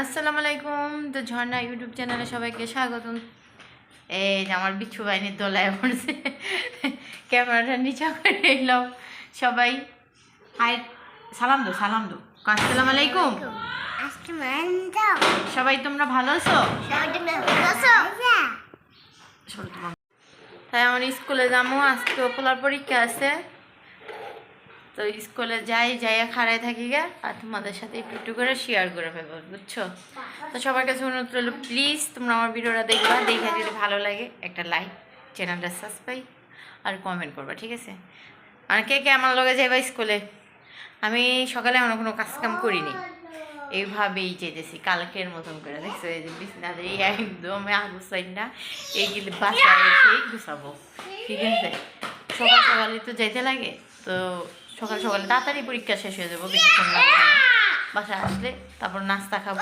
আসসালামু আলাইকুম তো ঝর্ণা ইউটিউব চ্যানেলে সবাইকে স্বাগতম। এই যে আমার বিচ্ছু বাহিনীর দোলায় পড়ছে। ক্যামেরাটা নিচা করে এলাম সবাই হাই সালাম দো সালাম দো। আসসালামু আলাইকুম। সবাই তোমরা ভালো আছো? তাই আমার স্কুলে যাব আজকে পোলার পরীক্ষা আছে। তো স্কুলে যাই, যাইয়া খাড়াই থাকি গা, আর তোমাদের সাথে একটু একটু করে শেয়ার করে ফেলব, বুঝছ? তো সবার কাছে অনুরোধ রইল প্লিজ তোমরা আমার ভিডিওটা দেখবা, দেখে যদি ভালো লাগে, একটা লাইক চ্যানেলটা সাবস্ক্রাইব আর কমেন্ট করবা, ঠিক আছে? আর কে কে আমার লগে যাইবা স্কুলে? আমি সকালে এমন কোনো কাজ কাম করিনি। এইভাবেই যেতেছি কালকের মতন করে, দেখছ? এই যে বিছনাতে এই একদম আগুসাইন না এইগুলি বাসায় এসেই গুছাবো, ঠিক আছে? সকাল সকালে তো যাইতে লাগে। তো সকাল সকালে তাড়াতাড়ি পরীক্ষা শেষ হয়ে যাব বেশিক্ষণ লাগবে বাসায় আসলে তারপর নাস্তা খাব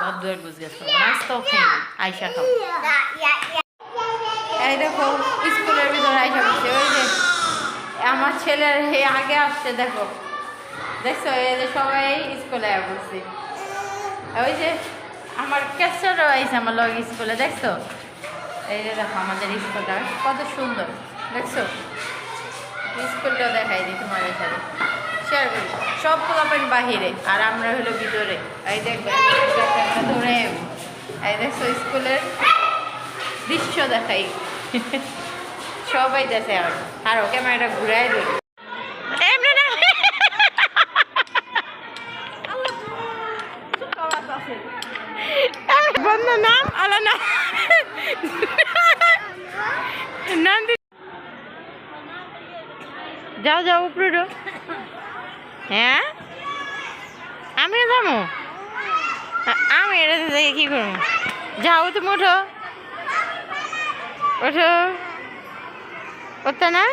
ঘর দুয়ার গুজগাছ খাব নাস্তাও খাই আইসা খাব এই দেখো, স্কুলের ভিতরে আইসা বসছে ওই যে আমার ছেলের এই আগে আসছে, দেখো। দেখছ, এই যে সবাই স্কুলে বসছে ওই যে আমার ক্যাচারও আইসে আমার লগ স্কুলে, দেখছ? এই যে দেখো, আমাদের স্কুলটা কত সুন্দর, দেখছ? স্কুলটাও দেখাই দিই তোমার সাথে। শেয়ার করি। সব পোলাপেন বাহিরে, আর আমরা হলো ভিতরে। এই দেখবে ধরে। এই দেখছ স্কুলের দৃশ্য দেখাই। সবাই দেখে আর। আরও ক্যামেরাটা ঘুরাই দিই। যাও যাও, উপরে। হ্যাঁ? আমিও যাব? আমি এটা দেখে কি করব? যাও, তুমি ওঠো। ওঠো। ওঠো না?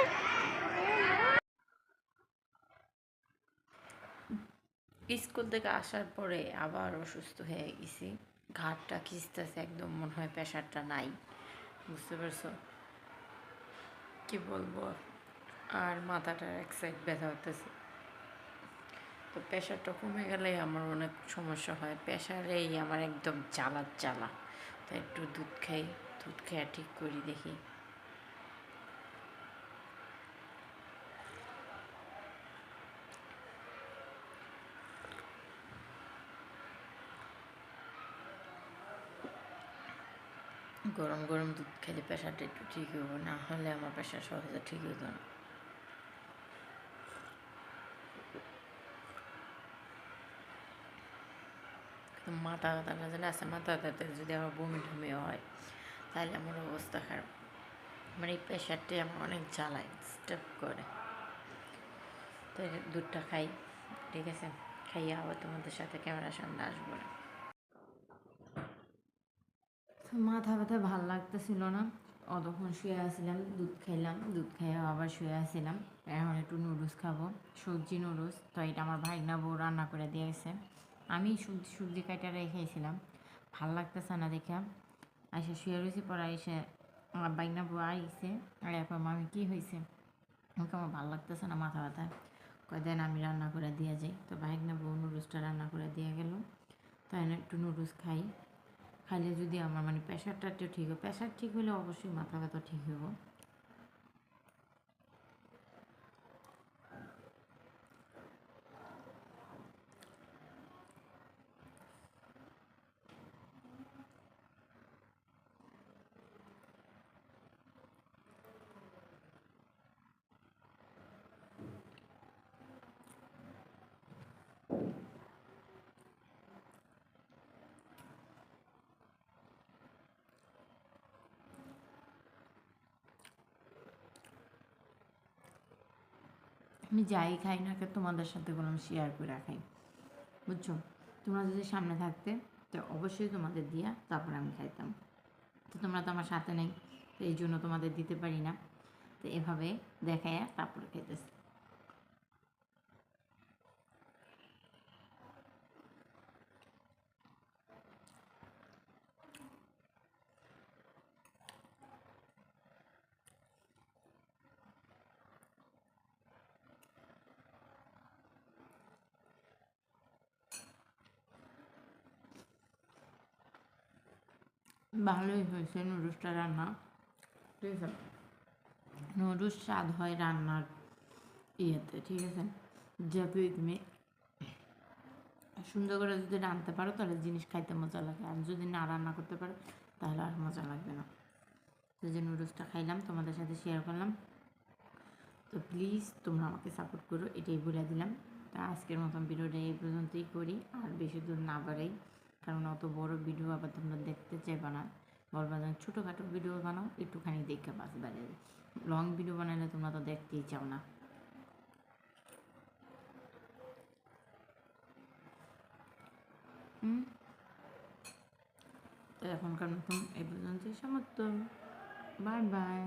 স্কুল থেকে আসার পরে আবার অসুস্থ হয়ে গেছি। ঘাটটা খিস্তাছে একদম, মনে হয় প্রেশারটা নাই। বুঝতে পারছ? কি বলব? আর মাথাটার এক সাইড ব্যথা হতেছে তো প্রেশারটা কমে গেলে আমার অনেক সমস্যা হয়। প্রেশারেই আমার একদম জ্বালা জ্বালা। তো একটু দুধ খাই, দুধ খেয়ে ঠিক করি দেখি। গরম গরম দুধ খেলে প্রেশারটা একটু ঠিক হব না হলে আমার প্রেশার সহজে ঠিক হতো না। মাথা ব্যথা না জানে আছে মাথা ব্যথাতে যদি আমার বমি টমি হয়, তাহলে আমার অবস্থা খারাপ। মানে এই প্রেশারটাই আমার অনেক জ্বালায় ডিস্টার্ব করে। তো দুধটা খাই, ঠিক আছে? খাইয়ে আবার তোমাদের সাথে ক্যামেরার সামনে আসব না। মাথা ব্যথা ভালো লাগতেছিল না। অতক্ষণ শুয়ে আসছিলাম দুধ খাইলাম, দুধ খাইয়ে আবার শুয়ে আসছিলাম এখন একটু নুডলস খাব, সবজি নুডলস। তো এটা আমার ভাইনা বউ রান্না করে দিয়েছে। আমি সবজি সবজি কাটা রেখেছিলাম ভালো লাগতেছে না দেখে। আইসে শুয়ে রয়েছি, পরে এসে আমার বাইনা বউ আইসে আর এখন মামি, কী হয়েছে আমাকে আমার ভালো লাগতেছে না, মাথা ব্যথা। কয়, দেন আমি রান্না করে দিয়ে যাই। তো ভাইনা বউ নুডলসটা রান্না করে দিয়ে গেল। তো একটু নুডলস খাই। খাইলে যদি আমার মানে প্রেশারটা একটু ঠিক হয়, প্রেশার ঠিক হলে অবশ্যই মাথা ব্যথা ঠিক হইব। আমি যাই, খাই না তোমাদের সাথে বললাম শেয়ার করে খাই। বুঝছ? তোমরা যদি সামনে থাকতে, তো অবশ্যই তোমাদের দিয়া তারপর আমি খাইতাম। তো তোমরা তো আমার সাথে নেই, তো এই জন্য তোমাদের দিতে পারি না। তো এভাবে দেখাইয়া তারপরে খাইতেছি। ভালোই হয়েছে, নুডলসটা রান্না। ঠিক আছে? নুডলস স্বাদ হয় রান্নার ইয়েতে, ঠিক আছে? যাতে তুমি সুন্দর করে যদি রাঁধতে পারো, তাহলে জিনিস খাইতে মজা লাগে। আর যদি না রান্না করতে পারো, তাহলে আর মজা লাগবে না। তো যে নুডলসটা খাইলাম, তোমাদের সাথে শেয়ার করলাম। তো প্লিজ তোমরা আমাকে সাপোর্ট করো, এটাই বলে দিলাম। তা আজকের মতন ভিডিওটা এই পর্যন্তই করি, আর বেশি দূর না বাড়াই। কারণ অত বড় ভিডিও আবার তোমরা দেখতে চাইবা না। বলবা যেন ছোটোখাটো ভিডিও বানাও, একটুখানি দেখে বাস বাড়ে লং ভিডিও বানালে তোমরা তো দেখতেই চাও না। তো এখনকার মতন এই পর্যন্ত সমাপ্ত। Bye bye.